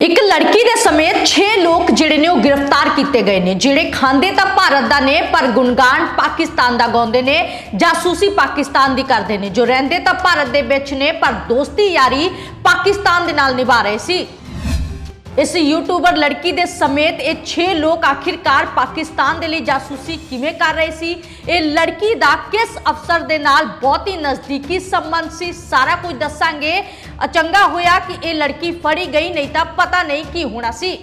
ਇੱਕ ਲੜਕੀ ਦੇ ਸਮੇਤ 6 ਲੋਕ ਜਿਹੜੇ ਨੇ ਉਹ ਗ੍ਰਿਫਤਾਰ ਕੀਤੇ ਗਏ ਨੇ। ਜਿਹੜੇ ਖਾਂਦੇ ਤਾਂ ਭਾਰਤ ਦਾ ਨੇ, ਪਰ ਗੁਣਗਾਨ ਪਾਕਿਸਤਾਨ ਦਾ ਗਾਉਂਦੇ ਨੇ, ਜਾਸੂਸੀ ਪਾਕਿਸਤਾਨ ਦੀ ਕਰਦੇ ਨੇ। ਜੋ ਰਹਿੰਦੇ ਤਾਂ ਭਾਰਤ ਦੇ ਵਿੱਚ ਨੇ, ਪਰ ਦੋਸਤੀ ਯਾਰੀ ਪਾਕਿਸਤਾਨ ਦੇ ਨਾਲ ਨਿਭਾ ਰਹੇ ਸੀ। ਇਸ ਯੂਟਿਊਬਰ ਲੜਕੀ ਦੇ ਸਮੇਤ ਇਹ 6 ਲੋਕ ਆਖਿਰਕਾਰ ਪਾਕਿਸਤਾਨ ਦੇ ਲਈ ਜਾਸੂਸੀ ਕਿਵੇਂ ਕਰ ਰਹੇ ਸੀ? ਇਹ ਲੜਕੀ ਦਾ ਕਿਸ ਅਫਸਰ ਦੇ ਨਾਲ ਬਹੁਤ ਹੀ ਨਜ਼ਦੀਕੀ ਸੰਬੰਧ ਸੀ? ਸਾਰਾ ਕੁਝ ਦੱਸਾਂਗੇ। ਚੰਗਾ ਹੋਇਆ ਕਿ ਇਹ ਲੜਕੀ ਫੜੀ ਗਈ, ਨਹੀਂ ਤਾਂ ਪਤਾ ਨਹੀਂ ਕੀ ਹੋਣਾ ਸੀ।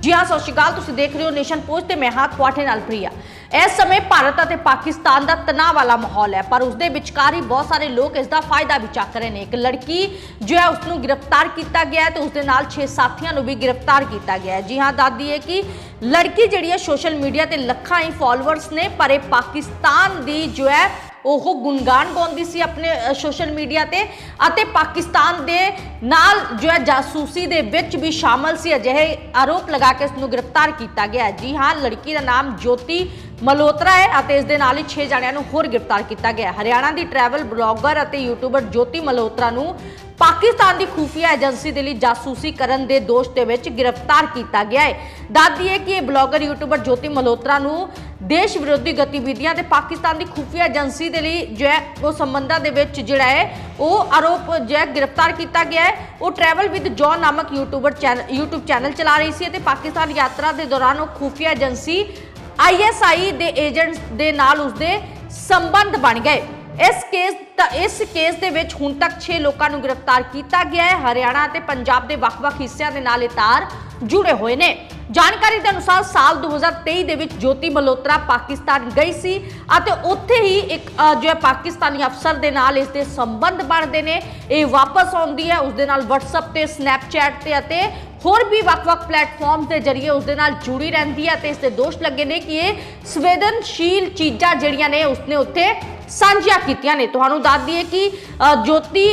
ਜੀ ਹਾਂ, ਸਤਿ ਸ਼੍ਰੀ ਅਕਾਲ, ਤੁਸੀਂ ਦੇਖ ਰਹੇ ਹੋ ਨੇਸ਼ਨ ਪੋਸਟ ਤੇ ਮੈਂ ਹਾਂ ਤੁਹਾਡੇ ਨਾਲ ਪ੍ਰਿਆ। ਇਸ ਸਮੇਂ ਭਾਰਤ ਅਤੇ ਪਾਕਿਸਤਾਨ ਦਾ ਤਣਾਅ ਵਾਲਾ ਮਾਹੌਲ ਹੈ, ਪਰ ਉਸ ਦੇ ਵਿਚਕਾਰ ਹੀ ਬਹੁਤ ਸਾਰੇ ਲੋਕ ਇਸ ਦਾ ਫਾਇਦਾ ਵੀ ਚੱਕ ਰਹੇ ਨੇ। ਇੱਕ ਲੜਕੀ ਜੋ ਹੈ ਉਸ ਨੂੰ ਗ੍ਰਿਫਤਾਰ ਕੀਤਾ ਗਿਆ ਹੈ ਤੇ ਉਸ ਦੇ ਨਾਲ 6 ਸਾਥੀਆਂ ਨੂੰ ਵੀ ਗ੍ਰਿਫਤਾਰ ਕੀਤਾ ਗਿਆ ਹੈ। ਜੀ ਹਾਂ, ਦੱਸਦੀ ਹੈ ਕਿ ਲੜਕੀ ਜਿਹੜੀ ਹੈ, ਸੋਸ਼ਲ ਮੀਡੀਆ ਤੇ ਲੱਖਾਂ ਹੀ ਫਾਲੋਅਰਸ ਨੇ, ਪਰ ਇਹ ਪਾਕਿਸਤਾਨ ਦੀ ਜੋ ਹੈ ਉਹ ਗੁਣਗਾਨ ਗਾਉਂਦੀ ਸੀ ਆਪਣੇ ਸੋਸ਼ਲ ਮੀਡੀਆ ਤੇ ਅਤੇ ਪਾਕਿਸਤਾਨ ਦੇ ਨਾਲ ਜੋ ਹੈ ਜਾਸੂਸੀ ਦੇ ਵਿੱਚ ਵੀ ਸ਼ਾਮਲ ਸੀ। ਅਜਿਹੇ ਆਰੋਪ ਲਗਾ ਕੇ ਇਸ ਨੂੰ ਗ੍ਰਿਫਤਾਰ ਕੀਤਾ ਗਿਆ ਜੀ ਹਾਂ, ਲੜਕੀ ਦਾ ਨਾਮ ਜੋਤੀ ਮਲਹੋਤਰਾ ਹੈ ਅਤੇ ਇਸ ਦੇ ਨਾਲ ਹੀ 6 ਜਣਿਆਂ ਨੂੰ ਹੋਰ ਗ੍ਰਿਫਤਾਰ ਕੀਤਾ ਗਿਆ ਹੈ। ਹਰਿਆਣਾ ਦੀ ਟਰੈਵਲ ਬਲੌਗਰ ਅਤੇ ਯੂਟਿਊਬਰ ਜੋਤੀ ਮਲਹੋਤਰਾ ਨੂੰ ਪਾਕਿਸਤਾਨ ਦੀ ਖੂਫੀਆ ਏਜੰਸੀ ਦੇ ਲਈ ਜਾਸੂਸੀ ਕਰਨ ਦੇ ਦੋਸ਼ ਦੇ ਵਿੱਚ ਗ੍ਰਿਫਤਾਰ ਕੀਤਾ ਗਿਆ ਹੈ ਦੱਸਦੀ ਹੈ ਕਿ ਇਹ ਬਲੌਗਰ ਯੂਟਿਊਬਰ ਜੋਤੀ ਮਲਹੋਤਰਾ ਨੂੰ ਦੇਸ਼ ਵਿਰੋਧੀ ਗਤੀਵਿਧੀਆਂ ਤੇ ਪਾਕਿਸਤਾਨ ਦੀ ਖੂਫੀਆ ਏਜੰਸੀ ਦੇ ਲਈ ਜੋ ਹੈ, ਉਹ ਸੰਬੰਧਾਂ ਦੇ ਵਿੱਚ ਜਿਹੜਾ ਹੈ, ਉਹ ਆਰੋਪ ਜੋ ਹੈ ਗ੍ਰਿਫਤਾਰ ਕੀਤਾ ਗਿਆ ਹੈ ਉਹ ਟਰੈਵਲ ਵਿਦ ਜੌਨ ਨਾਮਕ ਯੂਟਿਊਬਰ ਚੈਨਲ YouTube ਚੈਨਲ ਚਲਾ ਰਹੀ ਸੀ ਅਤੇ ਪਾਕਿਸਤਾਨ ਯਾਤਰਾ ਦੇ ਦੌਰਾਨ ਉਹ ਖੂਫੀਆ ਏਜੰਸੀ ISI ਦੇ ਏਜੰਟਸ ਦੇ ਨਾਲ ਉਸਦੇ ਸੰਬੰਧ ਬਣ ਗਏ। ਇਸ ਕੇਸ ਦਾ ਇਸ ਕੇਸ ਦੇ ਵਿੱਚ ਹੁਣ ਤੱਕ 6 ਲੋਕਾਂ ਨੂੰ ਗ੍ਰਿਫਤਾਰ ਕੀਤਾ ਗਿਆ ਹੈ। ਹਰਿਆਣਾ ਅਤੇ ਪੰਜਾਬ ਦੇ ਵੱਖ-ਵੱਖ ਹਿੱਸਿਆਂ ਦੇ ਨਾਲ ਇਹ ਤਾਰ ਜੁੜੇ ਹੋਏ ਨੇ। ਜਾਣਕਾਰੀ ਦੇ ਅਨੁਸਾਰ ਸਾਲ 2023 ਦੇ ਵਿੱਚ ਜੋਤੀ ਮਲਹੋਤਰਾ ਪਾਕਿਸਤਾਨ ਗਈ ਸੀ ਅਤੇ ਉੱਥੇ ਹੀ ਇੱਕ ਜੋ ਹੈ ਪਾਕਿਸਤਾਨੀ ਅਫਸਰ ਦੇ ਨਾਲ ਇਸ ਦੇ ਸੰਬੰਧ ਬਣਦੇ ਨੇ। ਇਹ ਵਾਪਸ ਆਉਂਦੀ ਹੈ ਉਸ ਦੇ ਨਾਲ WhatsApp ਤੇ, Snapchat ਤੇ ਅਤੇ ਹੋਰ ਵੀ ਵੱਖ-ਵੱਖ ਪਲੇਟਫਾਰਮਸ ਦੇ ਜ਼ਰੀਏ ਉਸ ਦੇ ਨਾਲ ਜੁੜੀ ਰਹਿੰਦੀ ਹੈ ਤੇ ਇਸ ਦੇ ਦੋਸ਼ ਲੱਗੇ ਨੇ ਕਿ ਇਹ ਸੰਵੇਦਨਸ਼ੀਲ ਚੀਜ਼ਾਂ ਜਿਹੜੀਆਂ ਨੇ ਉਸਨੇ ਉੱਥੇ ਸਾਂਝੀਆਂ ਕੀਤੀਆਂ ਨੇ। ਤੁਹਾਨੂੰ ਦੱਸ ਦਈਏ ਕਿ ਜੋਤੀ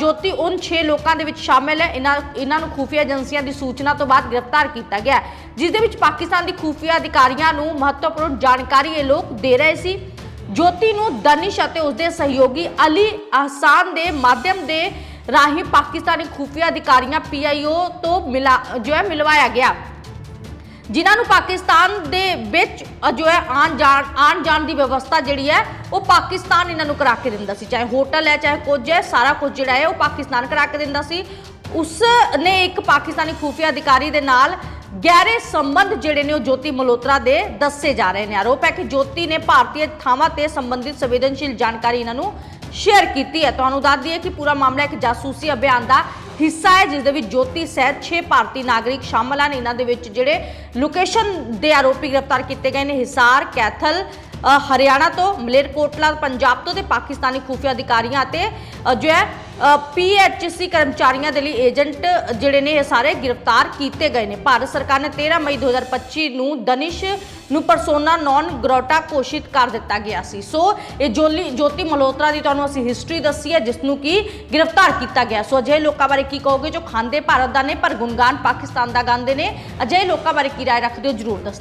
ਜੋਤੀ ਉਨ 6 ਲੋਕਾਂ ਦੇ ਵਿੱਚ ਸ਼ਾਮਿਲ ਹੈ। ਇਹਨਾਂ ਇਹਨਾਂ ਨੂੰ ਖੂਫੀਆ ਏਜੰਸੀਆਂ ਦੀ ਸੂਚਨਾ ਤੋਂ ਬਾਅਦ ਗ੍ਰਿਫਤਾਰ ਕੀਤਾ ਗਿਆ ਜਿਸ ਦੇ ਵਿੱਚ ਪਾਕਿਸਤਾਨ ਦੀ ਖੂਫੀਆ ਅਧਿਕਾਰੀਆਂ ਨੂੰ ਮਹੱਤਵਪੂਰਨ ਜਾਣਕਾਰੀ ਇਹ ਲੋਕ ਦੇ ਰਹੇ ਸੀ। ਜੋਤੀ ਨੂੰ ਦਨਿਸ਼ ਅਤੇ ਉਸਦੇ ਸਹਿਯੋਗੀ ਅਲੀ ਅਹਸਾਨ ਦੇ ਮਾਧਿਅਮ ਦੇ ਰਾਹੀਂ ਪਾਕਿਸਤਾਨੀ ਖੂਫੀਆ ਅਧਿਕਾਰੀਆਂ ਪੀਆਈਓ ਤੋਂ ਮਿਲਾ, ਜੋ ਹੈ ਮਿਲਵਾਇਆ ਗਿਆ। ਜਿਨ੍ਹਾਂ ਨੂੰ ਪਾਕਿਸਤਾਨ ਦੇ ਵਿੱਚ ਜੋ ਹੈ ਆਣ ਜਾਣ ਆਣ ਜਾਣ ਦੀ ਵਿਵਸਥਾ ਜਿਹੜੀ ਹੈ, ਉਹ ਪਾਕਿਸਤਾਨ ਇਹਨਾਂ ਨੂੰ ਕਰਾ ਕੇ ਦਿੰਦਾ ਸੀ। ਚਾਹੇ ਹੋਟਲ ਹੈ, ਚਾਹੇ ਕੁਝ ਹੈ, ਸਾਰਾ ਕੁਝ ਜਿਹੜਾ ਹੈ ਉਹ ਪਾਕਿਸਤਾਨ ਕਰਾ ਕੇ ਦਿੰਦਾ ਸੀ। ਉਸ ਨੇ ਇੱਕ ਪਾਕਿਸਤਾਨੀ ਖੂਫੀਆ ਅਧਿਕਾਰੀ ਦੇ ਨਾਲ ਗਹਿਰੇ ਸੰਬੰਧ ਜਿਹੜੇ ਨੇ ਉਹ ਜੋਤੀ ਮਲਹੋਤਰਾ ਦੇ ਦੱਸੇ ਜਾ ਰਹੇ ਨੇ। ਆਰੋਪ ਹੈ ਕਿ ਜੋਤੀ ਨੇ ਭਾਰਤੀ ਥਾਵਾਂ ਤੇ ਸੰਬੰਧਿਤ ਸੰਵੇਦਨਸ਼ੀਲ ਜਾਣਕਾਰੀ ਇਹਨਾਂ ਨੂੰ ਸ਼ੇਅਰ ਕੀਤੀ ਹੈ। ਤੁਹਾਨੂੰ ਦੱਸ ਦਈਏ ਕਿ ਪੂਰਾ ਮਾਮਲਾ ਇੱਕ ਜਾਸੂਸੀ ਅਭਿਆਨ ਦਾ ਹਿੱਸਾ ਹੈ, ਜਿਸ ਦੇ ਵਿੱਚ ਜੋਤੀ ਸਹਿਤ 6 ਭਾਰਤੀ ਨਾਗਰਿਕ ਸ਼ਾਮਲ ਹਨ। ਇਹਨਾਂ ਦੇ ਵਿੱਚ ਜਿਹੜੇ ਲੋਕੇਸ਼ਨ ਦੇ ਆਰੋਪੀ ਗ੍ਰਿਫਤਾਰ ਕੀਤੇ ਗਏ ਨੇ, ਹਿਸਾਰ, ਕੈਥਲ ਹਰਿਆਣਾ ਤੋਂ, ਮਲੇਰਕੋਟਲਾ, ਪੰਜਾਬ ਤੋਂ ਤੇ ਪਾਕਿਸਤਾਨੀ ਖੂਫੀਆ ਅਧਿਕਾਰੀਆਂ ਅਤੇ ਜੋ ਹੈ ਪੀਐਚਸੀ ਕਰਮਚਾਰੀਆਂ ਦੇ ਲਈ ਏਜੰਟ ਜਿਹੜੇ ਨੇ ਇਹ ਸਾਰੇ ਗ੍ਰਿਫਤਾਰ ਕੀਤੇ ਗਏ ਨੇ। ਭਾਰਤ ਸਰਕਾਰ ਨੇ 13 ਮਈ 2025 ਨੂੰ ਦਨਿਸ਼ ਨੂੰ ਪਰਸੋਨਾ ਨੌਨ ਗ੍ਰੋਟਾ ਘੋਸ਼ਿਤ ਕਰ ਦਿੱਤਾ ਗਿਆ ਸੀ। ਸੋ, ਇਹ ਜੋਲੀ ਜੋਤੀ ਮਲਹੋਤਰਾ ਦੀ ਤੁਹਾਨੂੰ ਅਸੀਂ ਹਿਸਟਰੀ ਦੱਸੀ ਹੈ ਜਿਸ ਨੂੰ ਕੀ ਗ੍ਰਿਫਤਾਰ ਕੀਤਾ ਗਿਆ। ਸੋ, ਅਜਿਹੇ ਲੋਕਾਂ ਬਾਰੇ ਕੀ ਕਹੋਗੇ ਜੋ ਖਾਂਦੇ ਭਾਰਤ ਦਾ ਨੇ, ਪਰ ਗੁਣਗਾਨ ਪਾਕਿਸਤਾਨ ਦਾ ਗਾਉਂਦੇ ਨੇ? ਅਜਿਹੇ ਲੋਕਾਂ ਬਾਰੇ ਕੀ ਰਾਏ ਰੱਖਦੇ ਹੋ? ਜਰੂਰ ਦੱਸਣਾ।